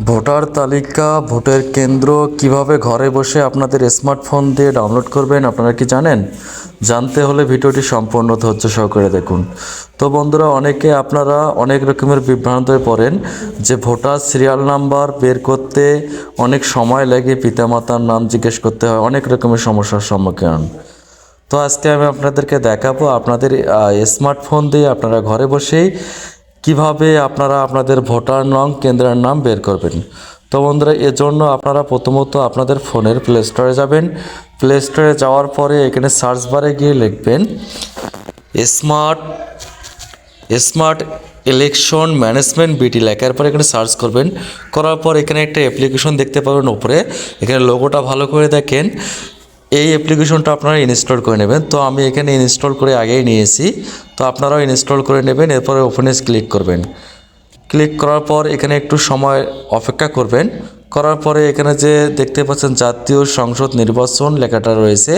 Voter তালিকা, ভোটের কেন্দ্র কীভাবে ঘরে বসে আপনাদের স্মার্টফোন দিয়ে ডাউনলোড করবেন আপনারা কি জানেন? জানতে হলে ভিডিওটি সম্পূর্ণ ধৈর্য সহকারে দেখুন। তো বন্ধুরা, অনেকে আপনারা অনেক রকমের বিভ্রান্ত হয়ে পড়েন যে ভোটার সিরিয়াল নাম্বার বের করতে অনেক সময় লাগে, পিতামাতার নাম জিজ্ঞেস করতে হয়, অনেক রকমের সমস্যার সম্মুখীন তো আজকে আমি আপনাদেরকে দেখাবো আপনাদের স্মার্টফোন দিয়ে আপনারা ঘরে বসেই কীভাবে আপনারা আপনাদের ভোটার নং, কেন্দ্রের নাম বের করবেন? তো বন্ধুরা এর জন্য আপনারা প্রথমত আপনাদের ফোনের প্লে স্টোরে যাবেন। প্লে স্টোরে যাওয়ার পরে এখানে সার্চ বারে গিয়ে লিখবেন স্মার্ট স্মার্ট ইলেকশন ম্যানেজমেন্ট বিটি লেখার পর এখানে সার্চ করবেন। করার পর এখানে একটা অ্যাপ্লিকেশন দেখতে পাবেন উপরে। এখানে লোগোটা ভালো করে দেখেন। এই অ্যাপ্লিকেশনটা আপনারা ইনস্টল করে নেবেন। তো আমি এখানে ইনস্টল করে আগেই নিয়েছি। তো আপনারাও ইনস্টল করে নেবেন, এরপরে ওপেনেস ক্লিক করবেন। ক্লিক করার পর এখানে একটু সময় অপেক্ষা করবেন। করার পরে এখানে যে দেখতে পাচ্ছেন জাতীয় সংসদ নির্বাচন লেখাটা রয়েছে।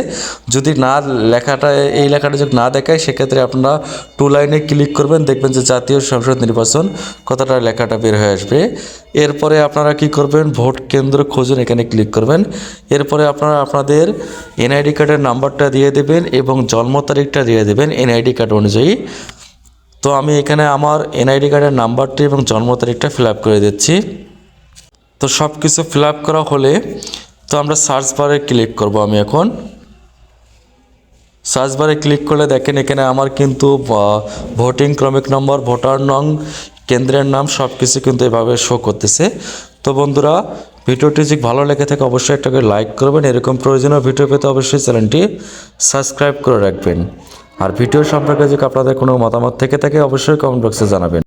যদি না লেখাটা, এই লেখাটা যদি না দেখায়, সেক্ষেত্রে আপনারা টু লাইনে ক্লিক করবেন, দেখবেন যে জাতীয় সংসদ নির্বাচন কথাটা, লেখাটা বের হয়ে আসবে। এরপরে আপনারা কি করবেন, ভোট কেন্দ্র খুঁজুন, এখানে ক্লিক করবেন। এরপরে আপনারা আপনাদের এনআইডি কার্ডের নাম্বারটা দিয়ে দেবেন এবং জন্ম তারিখটা দিয়ে দেবেন এনআইডি কার্ড অনুযায়ী। তো আমি এখানে আমার এনআইডি কার্ডের নাম্বারটি এবং জন্ম তারিখটা ফিল আপ করে দিচ্ছি। তো সব কিছু ফিল করা হলে তো আমরা সার্চ বারে ক্লিক করব আমি এখন। সার্চ বারে ক্লিক করলে দেখেন এখানে আমার কিন্তু ভোটিং ক্রমিক নম্বর, ভোটার নং, কেন্দ্রের নাম সব কিছু কিন্তু এভাবে শো করতেছে। তো বন্ধুরা, ভিডিওটি যদি ভালো লেগে থাকে অবশ্যই একটা করে লাইক করবেন। এরকম প্রয়োজনীয় ভিডিও পেতে অবশ্যই চ্যানেলটি সাবস্ক্রাইব করে রাখবেন। আর ভিডিও সম্পর্কে যদি আপনাদের কোনো মতামত থেকে থাকে, অবশ্যই কমেন্ট বক্সে জানাবেন।